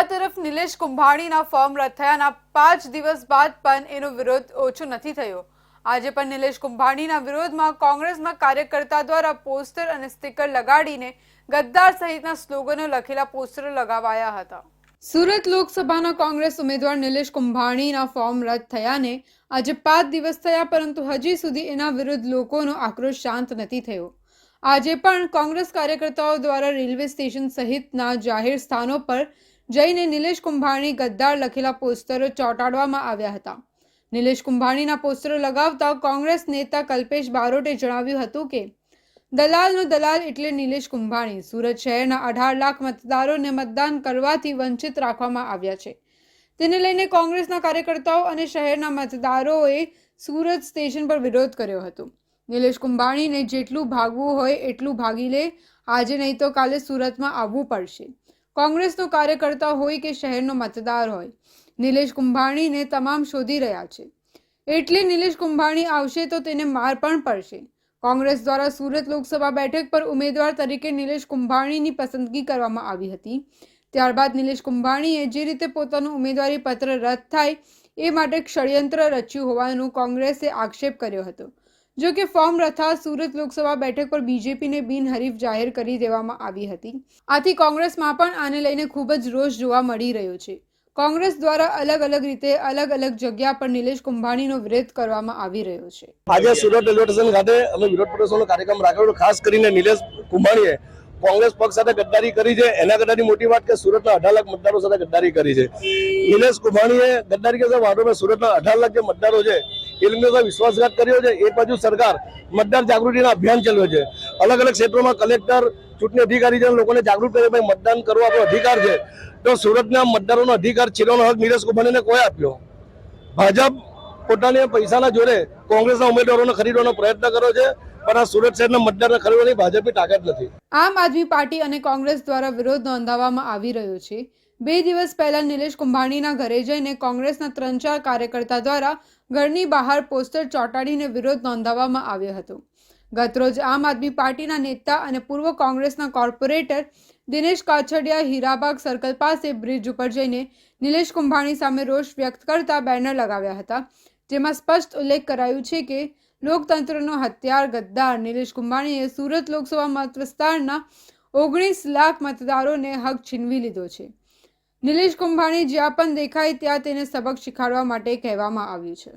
આ તરફ નિલેશ કુંભાણીના ફોર્મ રદ થયાના પાંચ દિવસ બાદ પણ એનો વિરોધ ઓછો નથી થયો. આજે પણ નિલેશ કુંભાણીના વિરોધમાં કોંગ્રેસના કાર્યકર્તા દ્વારા પોસ્ટર અને સ્ટીકર લગાડીને ગદ્દાર સહિતના સ્લોગનો લખેલા પોસ્ટરો લગાવાયા હતા. સુરત લોકસભાના કોંગ્રેસ ઉમેદવાર નિલેશ કુંભાણીના ફોર્મ રદ થયાને આજે પાંચ દિવસ થયા પરંતુ હજી સુધી એના વિરુદ્ધ લોકોનો આક્રોશ શાંત નથી થયો. આજે પણ કોંગ્રેસ કાર્યકર્તાઓ દ્વારા રેલવે સ્ટેશન સહિતના જાહેર સ્થાનો પર જઈને નિલેશ કુંભાણી ગદ્દાર લખેલા પોસ્ટરો ચોંટાડવામાં આવ્યા હતા. નિલેશ કુંભાણીના પોસ્ટરો લગાવતા કોંગ્રેસ નેતા કલ્પેશ બારોટે જણાવ્યું હતું કે દલાલનો દલાલ એટલે નિલેશ કુંભાણી. સુરત શહેરના અઢાર લાખ મતદારોને મતદાન કરવાથી વંચિત રાખવામાં આવ્યા છે. તેને લઈને કોંગ્રેસના કાર્યકર્તાઓ અને શહેરના મતદારોએ સુરત સ્ટેશન પર વિરોધ કર્યો હતો. નિલેશ કુંભાણીને જેટલું ભાગવું હોય એટલું ભાગી લે. આજે નહીં તો કાલે સુરતમાં આવવું પડશે. કોંગ્રેસનો કાર્યકર્તા હોય કે શહેરનો મતદાર હોય, નિલેશ કુંભાણીને તમામ શોધી રહ્યા છે. એટલે નિલેશ કુંભાણી આવશે તો તેને માર પણ પડશે. કોંગ્રેસ દ્વારા સુરત લોકસભા બેઠક પર ઉમેદવાર તરીકે નિલેશ કુંભાણીની પસંદગી કરવામાં આવી હતી. ત્યારબાદ નિલેશ કુંભાણીએ જે રીતે પોતાનું ઉમેદવારી પત્ર રદ થાય એ માટે ષડયંત્ર રચ્યું હોવાનું કોંગ્રેસે આક્ષેપ કર્યો હતો. જો કે ફોર્મ રથા સુરત લોકસભા બેઠક પર બીજેપીને બિનહરીફ જાહેર કરી દેવામાં આવી હતી. આથી કોંગ્રેસમાં પણ આને લઈને ખૂબ જ રોષ જોવા મળી રહ્યો છે. કોંગ્રેસ દ્વારા અલગ અલગ રીતે અલગ અલગ જગ્યા પર નિલેશ કુંભાણીનો વિરોધ કરવામાં આવી રહ્યો છે. આજે સુરત રેલવે સ્ટેશન ખાતે અમે વિરોધ પ્રદર્શનનો કાર્યક્રમ રાખ્યો ખાસ કરીને નિલેશ કુંભાણીએ કોંગ્રેસ પક્ષ સાથે ગદ્દારી કરી છે. એના કરતાની મોટી વાત કે સુરતના અઢાર લાખ મતદારો સાથે ગદ્દારી કરી છે. નિલેશ કુભાણીએ ગદ્દારી કરતા વાંધો સુરતના અઢાર લાખ જે મતદારો છે, એ લોકોને વિશ્વાસઘાત કર્યો છે. એ બાજુ સરકાર મતદાર જાગૃતિના અભિયાન ચલાવે છે. અલગ અલગ ક્ષેત્રોમાં કલેક્ટર, ચૂંટણી અધિકારી છે લોકોને જાગૃત કરે ભાઈ, મતદાન કરવો આપણો અધિકાર છે. તો સુરતના મતદારોનો અધિકાર છીનવાનો હક નિલેશ કુંભાણીને કોઈ આપ્યો? ભાજપ પોતાને પૈસાના જોડે કોંગ્રેસના ઉમેદવારોને ખરીદવાનો પ્રયત્ન કર્યો છે. પણ આ સુરત શહેરના મતદારને ખરીદવાની ભાજપની તાકાત નથી. આમ આદમી પાર્ટી અને કોંગ્રેસ દ્વારા વિરોધ નોંધાવવામાં આવી રહ્યો છે. બે દિવસ પહેલા નિલેશ કુંભાણીના ઘરે જઈને કોંગ્રેસના ત્રણ ચાર કાર્યકર્તા દ્વારા ઘરની બહાર પોસ્ટર ચોંટાડીને વિરોધ નોંધાવવામાં આવ્યો હતો. ગતરોજ આમ આદમી પાર્ટીના નેતા અને પૂર્વ કોંગ્રેસના કોર્પોરેટર દિનેશ કાછડિયા હીરાબાગ સર્કલ પાસે બ્રિજ ઉપર જઈને નિલેશ કુંભાણી સામે રોષ વ્યક્ત કરતા બેનર લગાવ્યા હતા. જેમાં સ્પષ્ટ ઉલ્લેખ કરાયું છે કે લોકતંત્રનો હત્યાર ગદ્દાર નિલેશ કુંભાણીએ સુરત લોકસભા મત વિસ્તારના ઓગણીસ લાખ મતદારોને હક છીનવી લીધો છે. નિલેશ કુંભાણી જ્યાં પણ દેખાય ત્યાં તેને સબક શીખવાડવા માટે કહેવામાં આવ્યું છે.